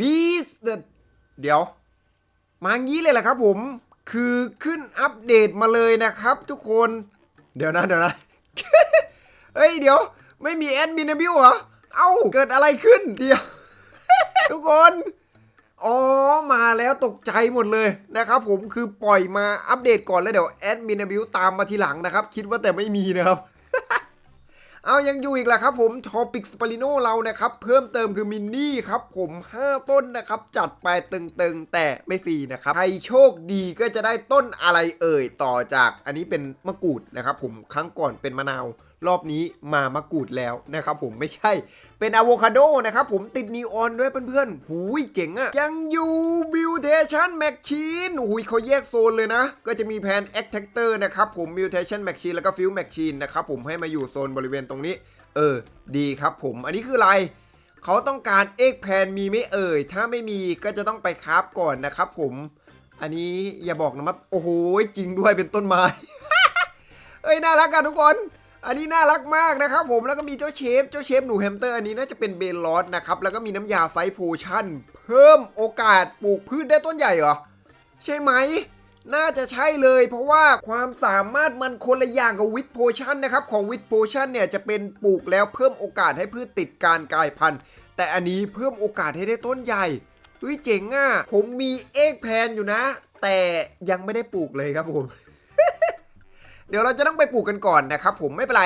บีสเดี๋ยว มางี้เลยแหละครับผม คือขึ้นอัปเดตมาเลยนะครับ ทุกคน เดี๋ยวนะเดี๋ยวนะ เฮ้ยเดี๋ยว ไม่มีแอดมินนบิวเหรอ เอ้า เกิดอะไรขึ้น เดี๋ยว ทุกคน อ๋อ มาแล้วตกใจหมดเลยนะครับผม คือปล่อยมาอัปเดตก่อนแล้วเดี๋ยวแอดมินบิวตามมาทีหลังนะครับ คิดว่าแต่ไม่มีนะครับ เอายังอยู่อีกแหละครับผมทอปิกสปาริโนเรานะครับ เพิ่มเติมคือมินนี่ครับผม 5 ต้นนะครับ จัดไปตึงๆ แต่ไม่ฟรีนะครับ ใครโชคดีก็จะได้ต้นอะไรเอ่ย ต่อจากอันนี้เป็นมะกรูดนะครับผมครั้งก่อนเป็นมะนาว รอบนี้มามะกรูดแล้วนะครับผมไม่ใช่ เป็นอะโวคาโดนะครับผมติดนีออนด้วยเพื่อนๆหูยเจ๋งอะยังอยู่บิวเทชันแมชชีนหูยเขาแยกโซนเลยนะ ก็จะมีแพนแอคแท็กเตอร์นะครับผมบิวเทชันแมชชีนแล้วก็ฟิลแมชชีนนะครับผมให้มาอยู่โซนบริเวณตรงนี้ เออ ดีครับผม อันนี้คืออะไรเขาต้องการเอกแพนมีไหม่เอ่ย ถ้าไม่มีก็จะต้องไปคราฟก่อนนะครับผม อันนี้อย่าบอกนะมัโอ้โห จริงด้วยเป็นต้นไม้ เอ้ย น่ารักกันทุกคน อันนี้น่ารักมากนะครับผมแล้วก็มีเจ้าเชฟเจ้าเชฟหนูแฮมสเตอร์อันนี้น่าจะเป็นเบนลอสนะครับแล้วก็มีน้ำยาไซโพชั่น เพิ่มโอกาสปลูกพืชได้ต้นใหญ่เหรอ ใช่ไหม น่าจะใช่เลย เพราะว่าความสามารถมันคนละอย่างกับวิ t โพชั่นนะครับของวิ t โพชั่นเนี่ยจะเป็นปลูกแล้วเพิ่มโอกาสให้พืชติดการกลายพันธุ์ แต่อันนี้เพิ่มโอกาสให้ได้ต้นใหญ่เฮ้ยเจ๋งอะผมมีเอกแพนอยู่นะ แต่ยังไม่ได้ปลูกเลยครับผม เดี๋ยวเราจะต้องไปปลูกกันก่อนนะครับผมไม่เป็นไร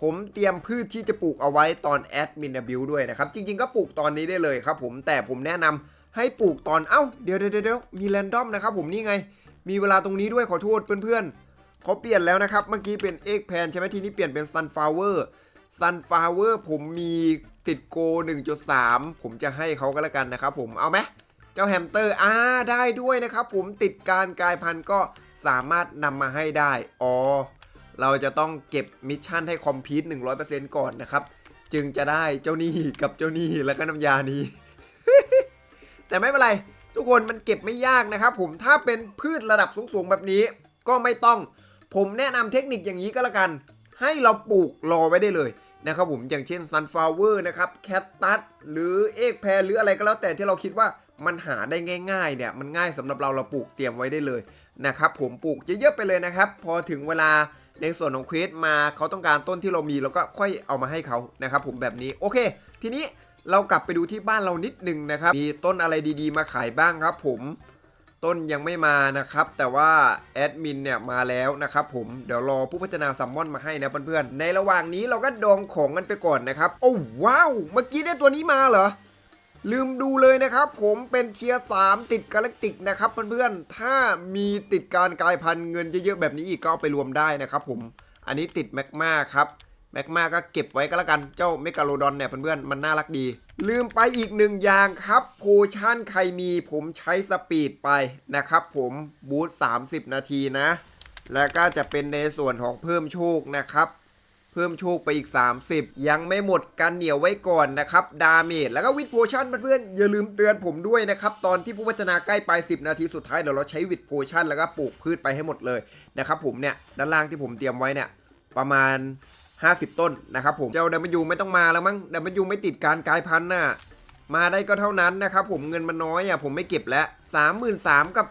ผมเตรียมพืชที่จะปลูกเอาไว้ตอนแอดมินบิวด้วยนะครับ จริง ๆ ก็ปลูกตอนนี้ได้เลยครับผมแต่ผมแนะนำให้ปลูกตอนเอ้าเดี๋ยวเดี๋ยวเดี๋ยวมีแรนดอมนะครับผมนี่ไง มีเวลาตรงนี้ด้วยขอโทษเพื่อนๆเขาเปลี่ยนแล้วนะครับ เมื่อกี้เป็นเอ็กแพนใช่ไหมทีนี้เปลี่ยนเป็นซันฟลาวเวอร์ซันฟลาวเวอร์ผมมีติดโก 1.3 ผมจะให้เขาก็แล้วกันนะครับผมเอาไหมเจ้าแฮมสเตอร์อ่าได้ด้วยนะครับผมติดการกลายพันธุ์ก็ สามารถนำมาให้ได้ อ๋อ เราจะต้องเก็บมิชชั่นให้คอมพิวต์100%ก่อนนะครับ จึงจะได้เจ้านี้กับเจ้านี้แล้วก็น้ำยานี้ แต่ไม่เป็นไร ทุกคนมันเก็บไม่ยากนะครับ ผมถ้าเป็นพืชระดับสูงๆแบบนี้ ก็ไม่ต้อง ผมแนะนำเทคนิคอย่างนี้ก็แล้วกัน ให้เราปลูกรอไว้ได้เลยนะครับผมอย่างเช่น sunflower นะครับแคตตัสหรือเอกแพรหรืออะไรก็แล้วแต่ที่เราคิดว่ามันหาได้ง่ายๆเนี่ยมันง่ายสำหรับเราเราปลูกเตรียมไว้ได้เลย นะครับผมปลูกเยอะๆไปเลยนะครับ พอถึงเวลาในส่วนของเควสมาเขาต้องการต้นที่เรามีเราก็ค่อยเอามาให้เขานะครับผมแบบนี้โอเค ทีนี้เรากลับไปดูที่บ้านเรานิดนึงนะครับ มีต้นอะไรดีๆ มาขายบ้างครับ ผมต้นยังไม่มานะครับ แต่ว่าแอดมินเนี่ยมาแล้วนะครับผมเดี๋ยวรอผู้พัฒนาซัมมอนมาให้นะเพื่อนๆในระหว่างนี้เราก็ดองของกันไปก่อนนะครับ โอ้ว้าว เมื่อกี้ได้ตัวนี้มาเหรอ ลืมดูเลยนะครับ ผมเป็นเทียร์สามติดกาแล็กติกนะครับเพื่อนๆ ถ้ามีติดการกลายพันธุ์เงินเยอะๆแบบนี้อีกก็เอาไปรวมได้นะครับผม อันนี้ติดแมกมาครับแมกมาก็เก็บไว้ก็แล้วกันเจ้าเมกาโลดอนเนี่ยเพื่อนๆมันน่ารักดี ลืมไปอีกหนึ่งอย่างครับโพชั่นใครมีผมใช้สปีดไปนะครับผมบูท30 นาทีนะ แล้วก็จะเป็นในส่วนของเพิ่มโชคนะครับ เพิ่มโชคไปอีก 30 ยังไม่หมดกันเหนียวไว้ก่อนนะครับ ดาเมจแล้วก็วิดโพชั่นเพื่อนๆอย่าลืมเตือนผมด้วยนะครับ ตอนที่ผู้พัฒนาใกล้ไป 10 นาทีสุดท้ายเดี๋ยวเราใช้วิดโพชั่นแล้วก็ปลูกพืชไปให้หมดเลยนะครับผมเนี่ยด้านล่างที่ผมเตรียมไว้เนี่ยประมาณ 50 ต้นนะครับผมเจ้าดัมยูไม่ต้องมาแล้วมั้งดัมยูไม่ติดการกลายพันธุ์น่ะมาได้ก็เท่านั้นนะครับผมเงินมันน้อยอะผมไม่เก็บแล้ว33,000กับ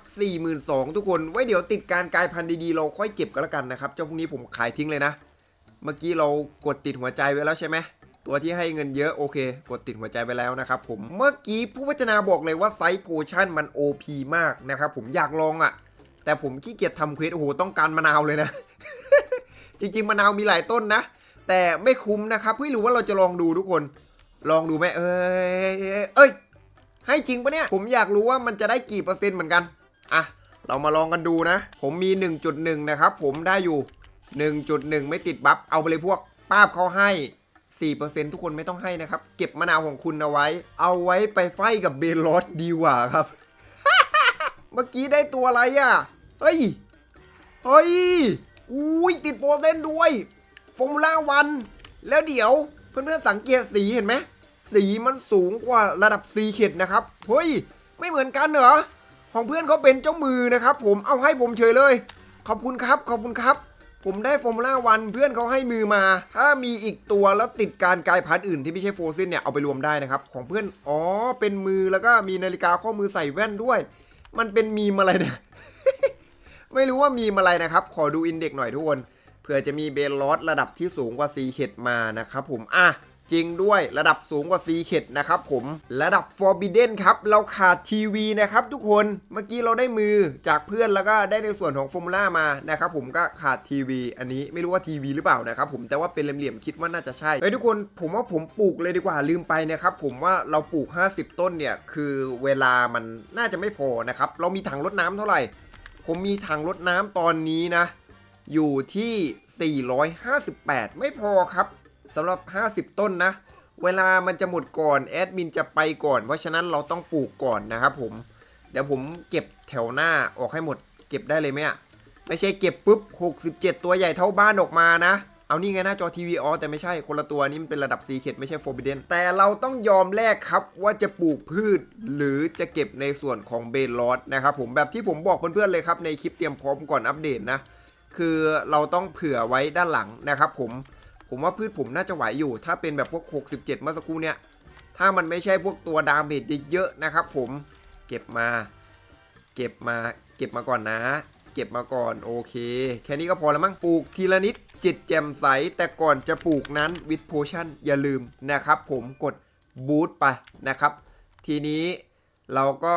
42,000 ทุกคนไว้เดี๋ยวติดการกลายพันธุ์ดีๆเราค่อยเก็บก็แล้วกันนะครับเจ้าพวกนี้ผมขายทิ้งเลยนะ เมื่อกี้เรากดติดหัวใจไว้แล้วใช่ไหมตัวที่ให้เงินเยอะโอเค กดติดหัวใจไปแล้วนะครับผมเมื่อกี้ผู้พัฒนาบอกเลยว่าไซส์โพชั่นมัน OP มากนะครับผมอยากลองอะ่ะ แต่ผมขี้เกียจทำเควสโอ้โหต้องการมะนาวเลยนะ จริง ๆมะนาวมีหลายต้นนะ แต่ไม่คุ้มนะครับเฮ้ยหรือว่าเราจะลองดูทุกคน ลองดูไหมเอ้ยเอ้ย ให้จริงปะเนี่ย ผมอยากรู้ว่ามันจะได้กี่เปอร์เซ็นต์เหมือนกันอะเรามาลองกันดูนะ ผมมี 1.1 นะครับผมได้อยู่ 1.1 ไม่ติดบัฟเอาไปเลยพวกป้าบเขาให้ 4%ทุกคนไม่ต้องให้นะครับ เก็บมะนาวของคุณเอาไว้ เอาไว้ไปไฟกับเบลอสดีกว่าครับ เมื่อกี้ได้ตัวอะไรอะ เฮ้ย เฮ้ย อุ้ยติดโฟเซนด้วย ฟอร์มูล่าวัน แล้วเดี๋ยวเพื่อนๆสังเกตสีเห็นไหม สีมันสูงกว่าระดับซีเข็ดนะครับ เฮ้ย ไม่เหมือนกันเหรอ ของเพื่อนเขาเป็นเจ้ามือนะครับ ผม เอาให้ผมเฉยเลย ขอบคุณครับ ขอบคุณครับ ผมได้ฟอร์มูล่าวันเพื่อนเขาให้มือมา ถ้ามีอีกตัวแล้วติดการกลายพันธุ์อื่นที่ไม่ใช่โฟซินเนี่ย เอาไปรวมได้นะครับ ของเพื่อน อ๋อ เป็นมือแล้วก็มีนาฬิกาข้อมือใส่แว่นด้วย มันเป็นมีมอะไรเนี่ย ไม่รู้ว่ามีมอะไรนะครับ ขอดูอินเด็กหน่อยทุกคน เผื่อจะมีเบลลอสระดับที่สูงกว่าซีเ e ดมานะครับผม อะ จริงด้วยระดับสูงกว่าซีเ e ดนะครับผมระดับ Forbidden ครับ เราขาดทีวีนะครับทุกคนเมื่อกี้เราได้มือจากเพื่อนแล้วก็ได้ในส่วนของฟอร์มูล่ามานะครับผมก็ขาดทีวี อันนี้ไม่รู้ว่าทีวีหรือเปล่านะครับผมแต่ว่าเป็นเหลี่ยมๆคิดว่าน่าจะใช่เฮ้ยทุกคนผมว่าผมปลูกเลยดีกว่าลืมไปนะครับผมว่าเราปลูก 50 ต้นเนี่ยคือเวลามันน่าจะไม่พอนะครับเรามีถังรดน้ำเท่าไหร่ ผมมีถังรดน้ำตอนนี้นะ อยู่ที่ 458 ไม่พอครับ สำหรับ 50 ต้นนะ เวลามันจะหมดก่อนแอดมินจะไปก่อน เพราะฉะนั้นเราต้องปลูกก่อนนะครับผม เดี๋ยวผมเก็บแถวหน้าออกให้หมด เก็บได้เลยไหมอะไม่ใช่เก็บปุ๊บ 67 ตัวใหญ่เท่าบ้านออกมานะ เอานี่ไงหน้าจอทีวีอ๋อแต่ไม่ใช่คนละตัวนี้มันเป็นระดับซีเคดไม่ใช่โฟบิเดนแต่เราต้องยอมแลกครับว่าจะปลูกพืช หรือจะเก็บในส่วนของเบนลอสนะครับผมแบบที่ผมบอกเพื่อนๆเลยครับในคลิปเตรียมพร้อมก่อนอัปเดตนะ คือเราต้องเผื่อไว้ด้านหลังนะครับผม ผมว่าพืชผมน่าจะไหวอยู่ ถ้าเป็นแบบพวก 67 เมื่อสักครู่เนี่ย ถ้ามันไม่ใช่พวกตัวดาเมจเยอะๆนะครับ ผมเก็บมา เก็บมา เก็บมาก่อนนะ เก็บมาก่อนโอเค แค่นี้ก็พอแล้วมั้งปลูกทีละนิดจิตแจ่มใส แต่ก่อนจะปลูกนั้นวิดโพชั่นอย่าลืมนะครับ ผมกดบูตไปนะครับ ทีนี้เราก็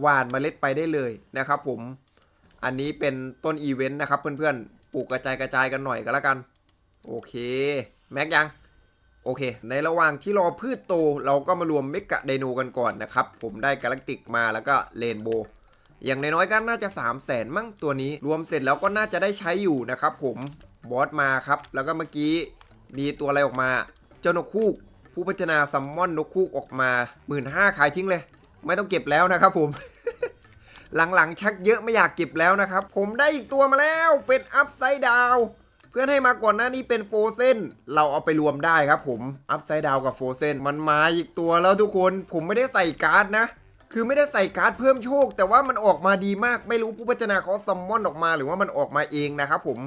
หว่านเมล็ดไปได้เลยนะครับ ผมอันนี้เป็นต้นอีเวนต์นะครับเพื่อนๆปลูกกระจายกระจายกันหน่อยก็แล้วกัน โอเค แม็กยัง โอเค ในระหว่างที่รอพืชโต เราก็มารวมเมกะไดโนกันก่อนนะครับ ผมได้กาแล็กติกมาแล้วก็เรนโบอย่างน้อยๆก็น่าจะ 3 0 0แสนมั่งตัวนี้ รวมเสร็จแล้วก็น่าจะได้ใช้อยู่นะครับผมบอสมาครับ แล้วก็เมื่อกี้มีตัวอะไรออกมา เจ้านกคูกผู้พัฒนาซัมมอนนกคูกออกมาหมื่นห้าขายทิ้งเลย ไม่ต้องเก็บแล้วนะครับผม หลังๆ ชักเยอะไม่อยากเก็บแล้วนะครับ ผมได้อีกตัวมาแล้ว เป็นอัพไซด์ดาว พื่อนให้มาก่อนหน้านี้เป็นโฟเซนเราเอาไปรวมได้ครับผมอัพไซด์ดาวกับโฟเซนมันมาอีกตัวแล้วทุกคนผมไม่ได้ใส่การ์ดนะ คือไม่ได้ใส่การ์ดเพิ่มโชค แต่ว่ามันออกมาดีมากไม่รู้ผู้พัฒนาเขาซัมมอนออกมาหรือว่ามันออกมาเองนะครับผม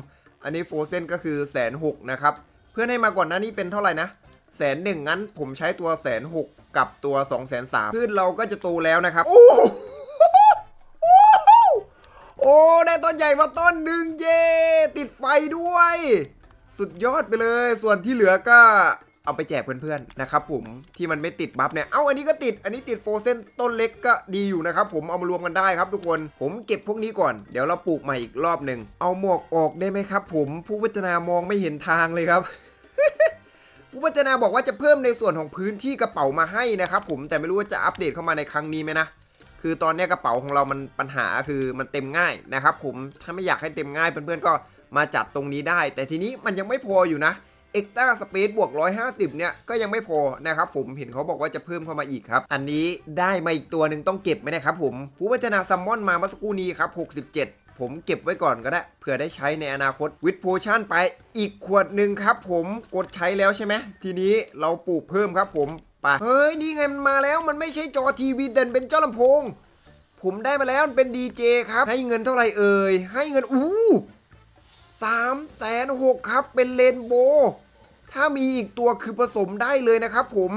อันนี้โฟเซนก็คือแสนหกนะครับเพื่อนให้มาก่อนหน้านี้เป็นเท่าไหร่นะแสนหนึ่งงั้นผมใช้ตัวแสนหกกับตัว2องแสนสามพืชเราก็จะโตแล้วนะครับโอ้ โอ้ได้ต้นใหญ่มาต้นหนึ่งเย่ติดไฟด้วย สุดยอดไปเลย ส่วนที่เหลือก็เอาไปแจกเพื่อนๆนะครับผมที่มันไม่ติดบัฟเนี่ยเอ้าอันนี้ก็ติดอันนี้ติดโฟเซนต้นเล็กก็ดีอยู่นะครับผมเอามารวมกันได้ครับทุกคนผมเก็บพวกนี้ก่อนเดี๋ยวเราปลูกใหม่อีกรอบหนึ่งเอาหมวกออกได้ไหมครับ ผมผู้พัฒนามองไม่เห็นทางเลยครับผู้พัฒนาบอกว่าจะเพิ่มในส่วนของพื้นที่กระเป๋ามาให้นะครับผมแต่ไม่รู้ว่าจะอัปเดตเข้ามาในครั้งนี้ไหมนะ คือตอนนี้กระเป๋าของเรามันปัญหาคือมันเต็มง่ายนะครับผมถ้าไม่อยากให้เต็มง่ายเพื่อนๆก็มาจัดตรงนี้ได้ แต่ทีนี้มันยังไม่พออยู่นะเอ็กต้าสเปซบวก 150 เนี่ย ก็ยังไม่พอนะครับผมเห็นเขาบอกว่าจะเพิ่มเข้ามาอีกครับ อันนี้ได้มาอีกตัวหนึ่งต้องเก็บไหมนะครับผม ผู้พัฒนาซัมมอนมาเมื่อสักครู่นี้ครับ 67ผมเก็บไว้ก่อนก็ได้เผื่อได้ใช้ในอนาคตวิดโพชั่นไปอีกขวดหนึ่งครับผมกดใช้แล้วใช่ไหมทีนี้เราปลูกเพิ่มครับผม ไปเฮ้ยนี่ไงมันมาแล้วมันไม่ใช่จอทีวีแต่เป็นเจ้าลำโพง ผมได้มาแล้วมันเป็นดีเจครับ ให้เงินเท่าไหร่เอ่ยให้เงินอู้สามแสนหกครับเป็นเลนโบ ถ้ามีอีกตัวคือผสมได้เลยนะครับผม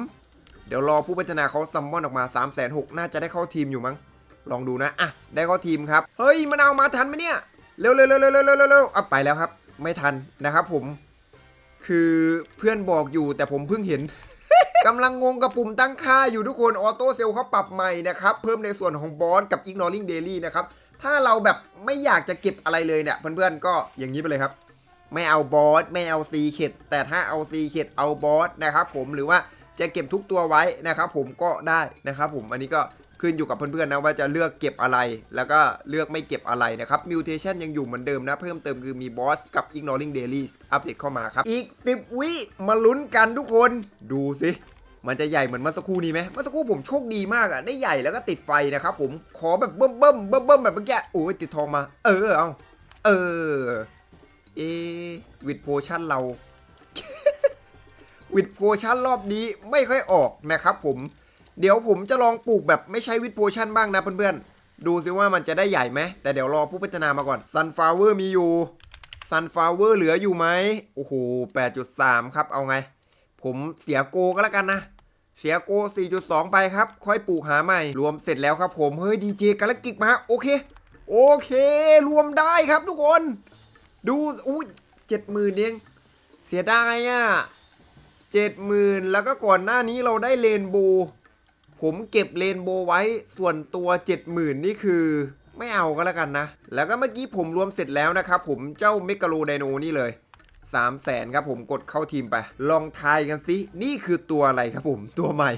เดี๋ยวรอผู้พัฒนาเขาซัมมอนออกมา3ามแสนหกน่าจะได้เข้าทีมอยู่มั้ง ลองดูนะ อะ ได้เข้าทีมครับ เฮ้ย มันเอามาทันไหมเนี่ย เร็วเร็วเร็วเร็วเร็วเร็วเร็วอะไปแล้วครับ ไม่ทันนะครับผม คือเพื่อนบอกอยู่แต่ผมเพิ่งเห็น กำลังงงกับปุ่มตั้งค่าอยู่ทุกคนออโต้เซลเขาปรับใหม่นะครับ เพิ่มในส่วนของบอสกับ ignoring daily นะครับ ถ้าเราแบบไม่อยากจะเก็บอะไรเลยเนี่ย เพื่อนๆ ก็อย่างนี้ไปเลยครับ ไม่เอาบอสไม่เอาซีเข็ดแต่ถ้าเอาซีเข็ดเอาบอสนะครับผมหรือว่าจะเก็บทุกตัวไว้นะครับผมก็ได้นะครับผมอันนี้ก็ขึ้นอยู่กับเพื่อนๆนะว่าจะเลือกเก็บอะไร แล้วก็เลือกไม่เก็บอะไรนะครับมิวเทชันยังอยู่เหมือนเดิมนะ เพิ่มเติมคือมีบอสกับ ignoring daily อัปเดตเข้ามาครับ อีก 10 วิมาลุ้นกันทุกคนดูสิ มันจะใหญ่เหมือนเมื่อสักครู่นี้ไหมเมื่อสักครู่ผมโชคดีมากอะได้ใหญ่แล้วก็ติดไฟนะครับผมขอแบบเบิ่มเบิ่มเบิ่มเบิ่มแบบเมื่อกี้โอ้ยติดทองมา เออเอาเออเอวิดโพชั่นเราวิดโพชั่นรอบนี้ไม่ค่อยออกนะครับผมเดี๋ยวผมจะลองปลูกแบบไม่ใช้วิดโพชั่นบ้างนะเพื่อนๆดูซิว่ามันจะได้ใหญ่ไหมแต่เดี๋ยวรอผู้พัฒนามาก่อน Sunflower มีอยู่ซันฟลาวเวอร์เหลืออยู่ไหมโอ้โห8.3 ครับเอาไง ผมเสียโกก็แล้วกันนะ เสียโก 4.2 ไปครับ ค่อยปลูกหาใหม่ รวมเสร็จแล้วครับผม เฮ้ยดีเจกาลกิกมา โอเค โอเค รวมได้ครับทุกคน ดู อุ้ยเจ็ดหมื่นเอง เสียดายอะเจ็ดหมื่นแล้วก็ก่อนหน้านี้เราได้เลนโบว์ผมเก็บเลนโบว์ไว้ ส่วนตัวเจ็ดหมื่นนี่คือไม่เอาก็แล้วกันนะ แล้วก็เมื่อกี้ผมรวมเสร็จแล้วนะครับผมเจ้าเมกาโลไดโนนี่เลย 3 0 0แสนครับผมกดเข้าทีมไป ลองทายกันสิ นี่คือตัวอะไรครับผมตัวใหม่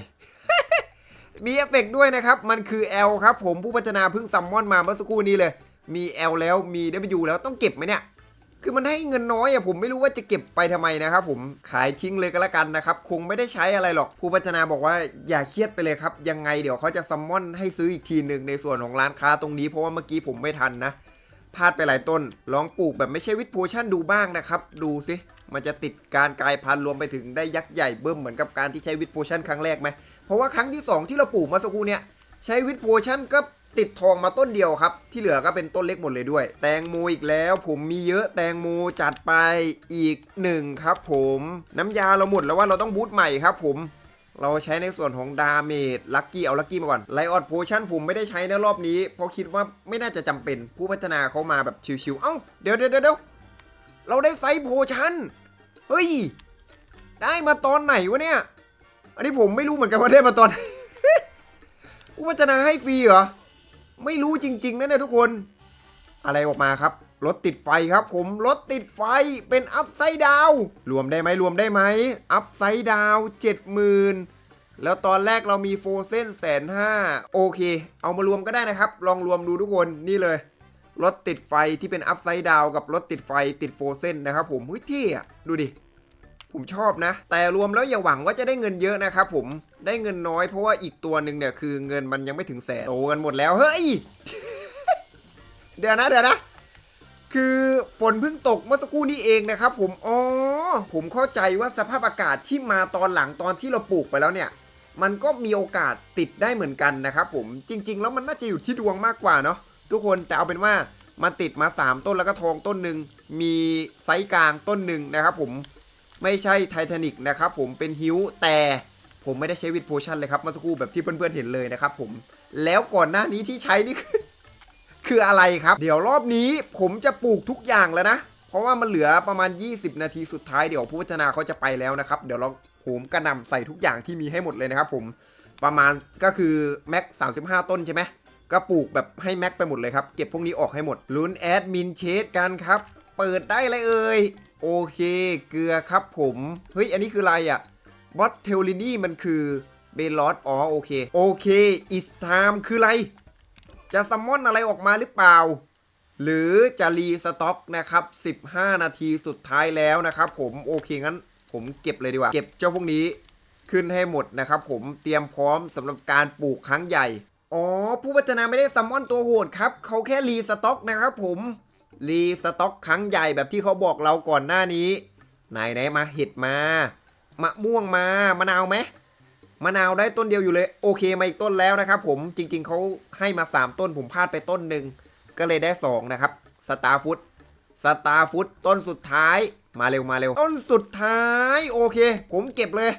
มีเอฟเฟกต์ด้วยนะครับ มันคือ L ครับผมผู้พัฒนาเพิ่งซัมมอนมาเมื่อสักครู่นี้เลย มี L แล้วมี W แล้วต้องเก็บไหมเนี่ย คือมันให้เงินน้อยอะผมไม่รู้ว่าจะเก็บไปทำไมนะครับผมขายทิ้งเลยก็แล้วกันนะครับ คงไม่ได้ใช้อะไรหรอก ผู้พัฒนาบอกว่าอย่าเครียดไปเลยครับยังไงเดี๋ยวเขาจะซัมมอนให้ซื้ออีกทีหนึ่งในส่วนของร้านค้าตรงนี้เพราะว่าเมื่อกี้ผมไม่ทันนะ พลาดไปหลายต้น ลองปลูกแบบไม่ใช่วิทโพชั่นดูบ้างนะครับ ดูสิมันจะติดการกลายพันธุ์รวมไปถึงได้ยักษ์ใหญ่เบิ่มเหมือนกับการที่ใช้วิทโพชั่นครั้งแรกไหมเพราะว่าครั้งที่สองที่เราปลูกมาสักครู่เนี่ยใช้วิทโพชั่นก็ติดทองมาต้นเดียวครับ ที่เหลือก็เป็นต้นเล็กหมดเลยด้วย แตงโมอีกแล้ว ผมมีเยอะแตงโมจัดไปอีกหนึ่งครับ ผม น้ำยาเราหมดแล้วว่าเราต้องบูทใหม่ครับ ผม เราใช้ในส่วนของดาเมจลัคกี้เอาลัคกี้มาก่อนไลออดโพชั่นผมไม่ได้ใช้ในรอบนี้ เพราะคิดว่าไม่น่าจะจำเป็นผู้พัฒนาเขามาแบบชิวๆเอ้าเดี๋ยวเดี๋ยวเดี๋ยวเราได้ไซส์โพชั่นเฮ้ย ได้มาตอนไหนวะเนี่ย อันนี้ผมไม่รู้เหมือนกันว่าได้มาตอนผู้พัฒนาให้ฟรีเหรอไม่รู้จริงๆนะเนี่ยทุกคน อะไรออกมาครับ รถติดไฟครับผมรถติดไฟเป็นอัพไซด์ดาวรวมได้ไหมรวมได้ไหมอัพไซด์ดาวเจ็ดหมื่นแล้วตอนแรกเรามีโฟเซนแสนห้าโอเค เอามารวมก็ได้นะครับ ลองรวมดูทุกคนนี่เลย รถติดไฟที่เป็นอัพไซด์ดาวกับรถติดไฟติดโฟเซนนะครับผมเฮ้ยเท่อะดูดิผมชอบนะ แต่รวมแล้วอย่าหวังว่าจะได้เงินเยอะนะครับผมได้เงินน้อยเพราะว่าอีกตัวหนึ่งเนี่ยคือเงินมันยังไม่ถึงแสนโตกันหมดแล้วเฮ้ยเดี๋ยวนะเดี๋ยวนะ คือฝนเพิ่งตกเมื่อสักครู่นี้เองนะครับผมอ๋อผมเข้าใจว่าสภาพอากาศที่มาตอนหลังตอนที่เราปลูกไปแล้วเนี่ย มันก็มีโอกาสติดได้เหมือนกันนะครับผมจริง ๆ แล้วมันน่าจะอยู่ที่ดวงมากกว่าเนาะทุกคนแต่เอาเป็นว่ามันติดมา 3 ต้นแล้วก็ทองต้นหนึ่งมีไซส์กลางต้นหนึ่งนะครับผมไม่ใช่ไททานิกนะครับผมเป็นฮิวแต่ผมไม่ได้ใช้วิดโพชั่นเลยครับเมื่อสักครู่แบบที่เพื่อนๆเห็นเลยนะครับผมแล้วก่อนหน้านี้ที่ใช้นี่คือ คืออะไรครับ เดี๋ยวรอบนี้ผมจะปลูกทุกอย่างแล้วนะ เพราะว่ามันเหลือประมาณ 20 นาทีสุดท้ายเดี๋ยวผู้พัฒนาเขาจะไปแล้วนะครับ เดี๋ยวเราโหมกระนำใส่ทุกอย่างที่มีให้หมดเลยนะครับผมประมาณก็คือแม็ก35 ต้นใช่ไหมก็ปลูกแบบให้แม็กไปหมดเลยครับ เก็บพวกนี้ออกให้หมดลุ้นแอดมินเชสกันครับ เปิดได้เลยเอ่ยโอเค เกลือครับผม เฮ้ย อันนี้คืออะไรอะบอสเทลลินี่มันคือเบลอสอ๋อโอเค โอเคอิสไทม์คืออะไร จะซัมมอนอะไรออกมาหรือเปล่า หรือจะรีสต็อกนะครับ 15 นาทีสุดท้ายแล้วนะครับ ผมโอเคงั้น ผมเก็บเลยดีกว่า เก็บเจ้าพวกนี้ขึ้นให้หมดนะครับ ผมเตรียมพร้อมสำหรับการปลูกครั้งใหญ่ อ๋อ ผู้พัฒนาไม่ได้ซัมมอนตัวโหดครับเขาแค่รีสต็อกนะครับผมรีสต็อกครั้งใหญ่แบบที่เขาบอกเราก่อนหน้านี้ ไหนไหนมาเห็ดมามะม่วงมามะนาวไหม มะนาวได้ต้นเดียวอยู่เลย โอเคมาอีกต้นแล้วนะครับผมจริง ๆเขาให้มา 3 ต้นผมพลาดไปต้นหนึ่งก็เลยได้ 2 นะครับสตาร์ฟุตสตาร์ฟุตต้นสุดท้ายมาเร็วมาเร็ว ต้นสุดท้าย โอเค ผมเก็บเลย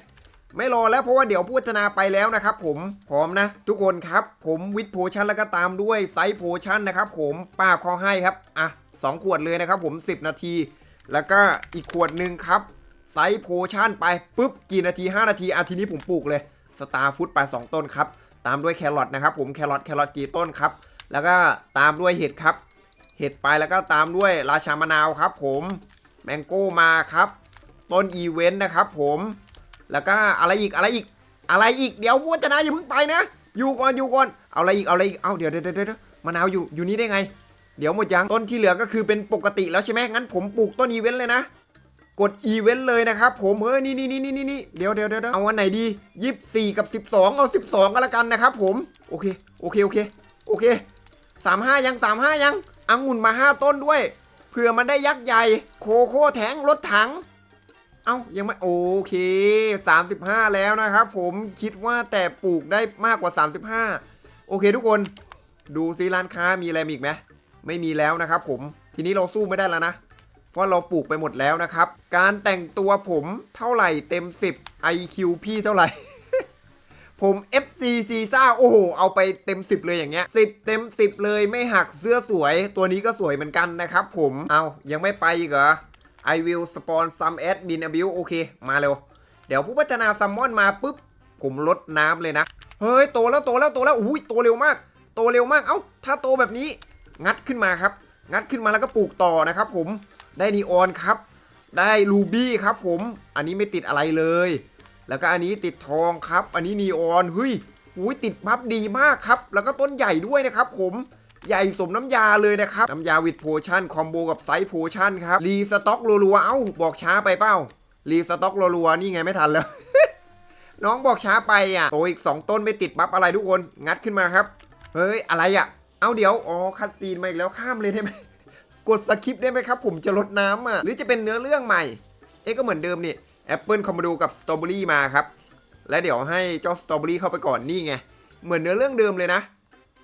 ไม่รอแล้วเพราะว่าเดี๋ยวผู้พัฒนาไปแล้วนะครับผมพร้อมนะ ทุกคนครับ ผมวิทโพชั่นแล้วก็ตามด้วยไซส์โพชั่นนะครับผมป้าบเขาให้ครับอะสองขวดเลยนะครับผม 10 นาที แล้วก็อีกขวดหนึ่งครับไซส์โพชั่นไปปุ๊บกี่นาที 5 นาทีอาทีนี้ผมปลูกเลย สตาร์ฟุตไป2ต้นครับ ตามด้วยแครอทนะครับผมแครอทแครอทกี่ต้นครับ แล้วก็ตามด้วยเห็ดครับ เห็ดไปแล้วก็ตามด้วยราชามะนาวครับ ผมแมงโก้มาครับ ต้นอีเวนต์นะครับ ผม แล้วก็อะไรอีกอะไรอีกอะไรอีกเดี๋ยววัฒนาอย่าเพิ่งไปนะ อยู่ก่อนอยู่ก่อนเอาอะไรอีกเอาอะไรอีกเอาเดี๋ยวเดี๋ยวเดี๋ยวมะนาวอยู่อยู่นี่ได้ไง เดี๋ยวหมดยังต้นที่เหลือก็คือเป็นปกติแล้วใช่ไหมงั้นผมปลูกต้นอีเวนต์เลยนะ กดอีเวนต์เลยนะครับผมเฮ้ยนี่นี่นี่นี่นี่นี่เดี๋ยวเดี๋ยวเดี๋ยวเอาวันไหนดียี่สี่กับสิบสองเอาสิบสองก็แล้วกันนะครับผมโอเคโอเคโอเคโอเคสามห้ายังสามห้ายังอังุ่นมาห้าต้นด้วยเผื่อมันได้ยักษ์ใหญ่ โคโค่แทงรถถัง เอ้ายังไม่โอเค 35 แล้วนะครับผมคิดว่าแต่ปลูกได้มากกว่า 35 โอเคทุกคนดูซิร้านค้ามีอะไรอีกไหมไม่มีแล้วนะครับผมทีนี้เราสู้ไม่ได้แล้วนะ เพราะเราปลูกไปหมดแล้วนะครับ การแต่งตัวผมเท่าไหร่เต็ม 10 IQ พี่เท่าไหร่ ผม FC ซีซ่าโอ้โห เอาไปเต็ม 10 เลยอย่างเงี้ย10 เต็ม 10 เลยไม่หักเสื้อสวย ตัวนี้ก็สวยเหมือนกันนะครับผมเอายังไม่ไปอีกเหรอ I will spawn some admin abuse โอเค มาเร็ว เดี๋ยวผู้พัฒนาซัมมอนมาปุ๊บ ผมลดน้ำเลยนะ เฮ้ย โตแล้วโตแล้วโตแล้วอุ้ยโตเร็วมาก โตเร็วมาก เอ้า ถ้าโตแบบนี้ งัดขึ้นมาครับ งัดขึ้นมาแล้วก็ปลูกต่อนะครับผม ได้นีออนครับ ได้รูบี้ครับผม อันนี้ไม่ติดอะไรเลย แล้วก็อันนี้ติดทองครับ อันนี้นีออนเฮ้ยอุ้ยติดบัฟดีมากครับ แล้วก็ต้นใหญ่ด้วยนะครับผมใหญ่สมน้ำยาเลยนะครับ น้ำยาวิดโพชั่นคอมโบกับไซส์โพชั่นครับ รีสต็อกรัวๆ เอ้า บอกช้าไปเป้า รีสต็อกรัวๆ นี่ไงไม่ทันแล้ว น้องบอกช้าไปอะโตอีก 2 ต้นไม่ติดบัฟอะไรทุกคน งัดขึ้นมาครับ เฮ้ย อะไรอะ เอาเดี๋ยว อ๋อ คัดซีนมาอีกแล้วข้ามเลยได้ไหม กดสคริปได้ไหมครับ ผมจะลดน้ำอะหรือจะเป็นเนื้อเรื่องใหม่ เอ๊ะก็เหมือนเดิมนี่แอปเปิลคอมมาดูกับสตรอเบอรี่มาครับ และเดี๋ยวให้เจ้าสตรอเบอรี่เข้าไปก่อนนี่ไง เหมือนเนื้อเรื่องเดิมเลยนะ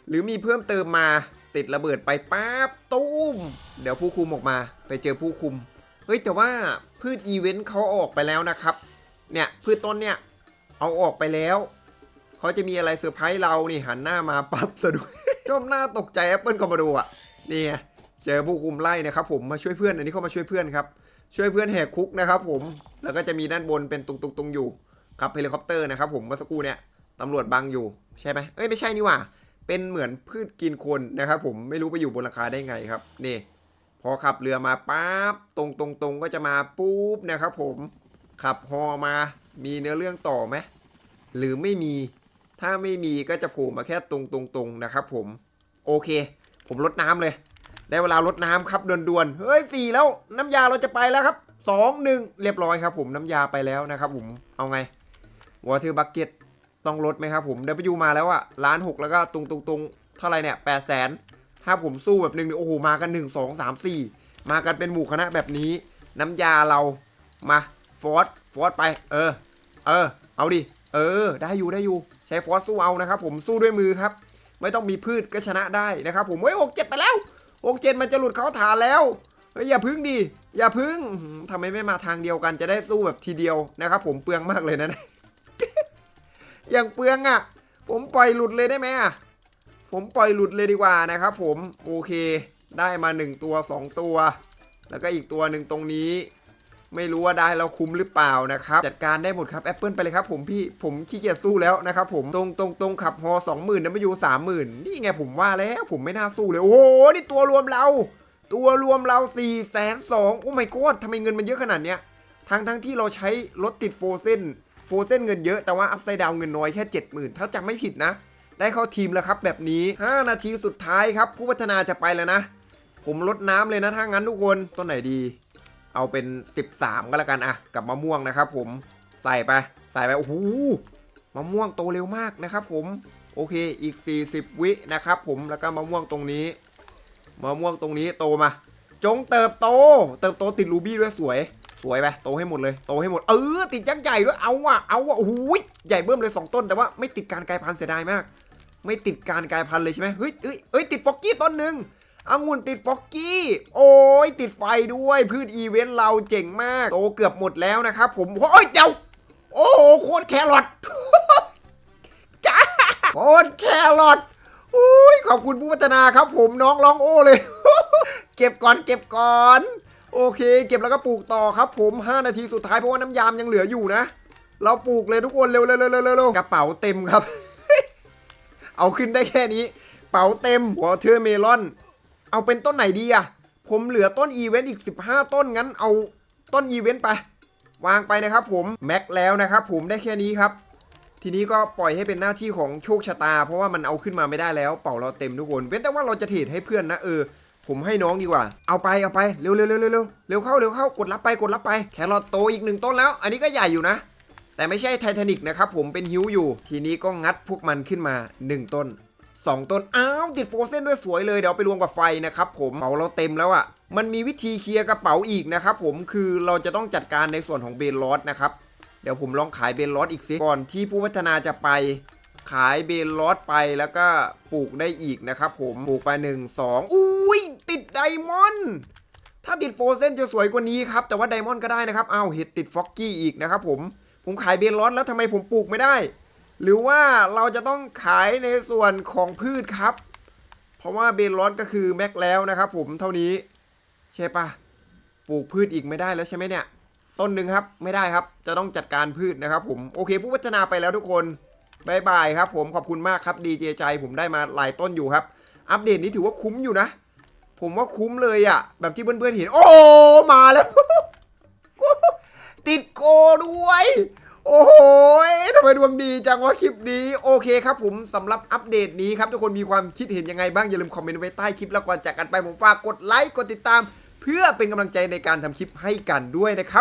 หรือมีเพิ่มเติมมาติดระเบิดไปปั๊บตุ้ม เดี๋ยวผู้คุมออกมา ไปเจอผู้คุม เฮ้ยแต่ว่าพืชอีเวนต์เขาออกไปแล้วนะครับ เนี่ยพืชต้นเนี่ยเอาออกไปแล้วเขาจะมีอะไรเซอร์ไพรส์เรานี่หันหน้ามาปั๊บสะดุ้งชมหน้าตกใจแอปเปิลคอมมาดูอะนี่ไง เจอผู้คุมไล่นะครับผมมาช่วยเพื่อนอันนี้เข้ามาช่วยเพื่อนครับช่วยเพื่อนแหกคุกนะครับผมแล้วก็จะมีด้านบนเป็นตุงตุงตุงอยู่ครับเฮลิคอปเตอร์นะครับผมเมื่อสักครู่เนี่ยตำรวจบังอยู่ใช่ไหมเอ้ยไม่ใช่นี่ว่า เป็นเหมือนพืชกินคนนะครับผมไม่รู้ไปอยู่บนราคาได้ไงครับนี่พอขับเรือมาปั๊บตรงตรงตรงก็จะมาปุ๊บนะครับผมขับฮอมามีเนื้อเรื่องต่อไหมหรือไม่มีถ้าไม่มีก็จะโผล่มาแค่ตรงตรงตรงนะครับผมโอเค ผมลดน้ำเลย ได้เวลาลดน้ำครับด่วนๆ เฮ้ยสี่แล้วน้ำยาเราจะไปแล้วครับสองหนึ่งเรียบร้อยครับผมน้ำยาไปแล้วนะครับผมเอาไงวอเตอร์บักเก็ตต้องลดไหมครับผมเดบิวมาแล้วอะล้านหกแล้วก็ตรงตรงตรงเท่าไรเนี่ยแปดแสนถ้าผมสู้แบบหนึ่งโอ้โหมากันหนึ่งสองสามสี่มากันเป็นหมู่คณะแบบนี้ น้ำยาเรามาฟอสฟอสไป เออ เออ เอาดิ เออ ได้อยู่ได้อยู่ ใช้ฟอสสู้เอานะครับผมสู้ด้วยมือครับ ไม่ต้องมีพืชก็ชนะได้นะครับผมเฮ้ยหกเจ็ดไปแล้ว หกเจ็ดมันจะหลุดเขาฐานแล้วเฮ้ยอย่าพึ่งดิอย่าพึ่งทำไมไม่มาทางเดียวกันจะได้สู้แบบทีเดียวนะครับผมเปลืองมากเลยนะอย่างเปลืองอะ ผมปล่อยหลุดเลยได้ไหมอะผมปล่อยหลุดเลยดีกว่านะครับผมโอเค ได้มา 1 ตัว 2 ตัว แล้วก็อีกตัวหนึ่งตรงนี้ ไม่รู้ว่าได้แล้วคุ้มหรือเปล่านะครับจัดการได้หมดครับแอปเปิลไปเลยครับผมพี่ผมขี้เกียจสู้แล้วนะครับผมตรงตรงตรงขับฮอสองหมื่นนะไม่อยู่สามหมื่นนี่ไงผมว่าแล้วผมไม่น่าสู้เลย โอ้โหนี่ตัวรวมเรา ตัวรวมเรา4ี่แสนสองโอ้ไม่โกดทำไมเงินมันเยอะขนาดเนี้ยทั้งทั้งที่เราใช้รถติดโฟเซนโฟเซนเงินเยอะแต่ว่าอัพไซด์ดาวเงินน้อยแค่70,000ถ้าจำไม่ผิดนะ ได้เข้าทีมแล้วครับแบบนี้ 5 นาทีสุดท้ายครับ ผู้พัฒนาจะไปแล้วนะ ผมลดน้ำเลยนะถ้างั้นทุกคนต้นไหนดี เอาเป็น 13 ก็แล้วกันอะกับมะม่วงนะครับผมใส่ไปใส่ไปโอ้โหมะม่วงโตเร็วมากนะครับผมโอเคอีก 40 วินะครับผมแล้วก็มะม่วงตรงนี้มะม่วงตรงนี้โตมา จงเติบโต เติบโตติดรูบี้ด้วยสวย สวยไปโตให้หมดเลยโตให้หมดเออติดยักษ์ใหญ่ด้วยเอาว่ะเอาว่ะโอ้โหใหญ่เบิ่มเลย 2 ต้นแต่ว่าไม่ติดการกลายพันธุ์เสียดายมาก ไม่ติดการกลายพันธุ์เลยใช่ไหมเฮ้ยเฮ้ยเฮ้ยติดฟอกกี้ต้นหนึ่ง องุ่นติดฟอกกี้ โอ้ยติดไฟด้วยพืชอีเวนต์เราเจ๋งมากโตเกือบหมดแล้วนะครับผมโอ้ยเดี๋ยวโอ้โคตรแครอทโคตรแครอทโอ้ยขอบคุณผู้พัฒนาครับ ผมน้องร้องโอ้เลย เก็บก่อนเก็บก่อน โอเค เก็บแล้วก็ปลูกต่อครับ ผม 5 นาทีสุดท้ายเพราะว่าน้ำยามยังเหลืออยู่นะ เราปลูกเลยทุกคนเร็วเร็วเร็วเร็วเร็วกระเป๋าเต็มครับ เอาขึ้นได้แค่นี้ เป๋าเต็มวอเทอร์เมลอน เอาเป็นต้นไหนดีอะผมเหลือต้นอีเวนต์อีก 15 ต้นงั้นเอาต้นอีเวนต์ไป วางไปนะครับผมแม็กแล้วนะครับผมได้แค่นี้ครับทีนี้ก็ปล่อยให้เป็นหน้าที่ของโชคชะตา เพราะว่ามันเอาขึ้นมาไม่ได้แล้วเป่าเราเต็มทุกคนเว้นแต่ว่าเราจะเทรดให้เพื่อนนะเออ ผมให้น้องดีกว่า เอาไปเอาไปเร็วเร็วเร็วเร็วเร็วเร็วเข้าเร็วเข้ากดรับไปกดรับไป แครอทโตอีกหนึ่งต้นแล้ว อันนี้ก็ใหญ่อยู่นะ แต่ไม่ใช่ไททานิกนะครับผมเป็นฮิวอยู่ ทีนี้ก็งัดพวกมันขึ้นมา 1 ต้น 2 ต้น อ้าวติดโฟเซนด้วยสวยเลย เดี๋ยวไปรวมกับไฟนะครับผมเป๋าเราเต็มแล้วอะ่ะ มันมีวิธีเคลียร์กระเป๋าอีกนะครับผมคือเราจะต้องจัดการในส่วนของเบนลอสนะครับ เดี๋ยวผมลองขายเบนลอสอีกสิก่อนที่ผู้พัฒนาจะไปขายเบนลอสไปแล้วก็ปลูกได้อีกนะครับผมปลูกไปหนึ่งสองอุ้ยติดไดมอนด์ถ้าติดโฟเซนจะสวยกว่านี้ครับ แต่ว่าไดมอนด์ก็ได้นะครับอ้าวเห็ดติดฟ็อกกี้อีกนะครับผมผมขายเบลลอสแล้วทำไมผมปลูกไม่ได้ หรือว่าเราจะต้องขายในส่วนของพืชครับ เพราะว่าเบลลอสก็คือแม็กแล้วนะครับผมเท่านี้ใช่ปะปลูกพืชอีกไม่ได้แล้วใช่ไหมเนี่ย ต้นหนึ่งครับไม่ได้ครับ จะต้องจัดการพืชนะครับผมโอเคผู้พัฒนาไปแล้วทุกคนบายบายครับ ผมขอบคุณมากครับดีเจใจผมได้มาหลายต้นอยู่ครับ อัปเดตนี้ถือว่าคุ้มอยู่นะ ผมว่าคุ้มเลยอะแบบที่เพื่อนๆเห็น โอ้มาแล้ว ติดโกด้วย โอ้โหทำไมดวงดีจังว่าคลิปนี้ โอเคครับผมสำหรับอัปเดตนี้ครับ ทุกคนมีความคิดเห็นยังไงบ้าง อย่าลืมคอมเมนต์ไว้ใต้คลิปแล้วก่อนจากกันไปผมฝากกดไลค์กดติดตาม เพื่อเป็นกำลังใจในการทำคลิปให้กันด้วยนะครับ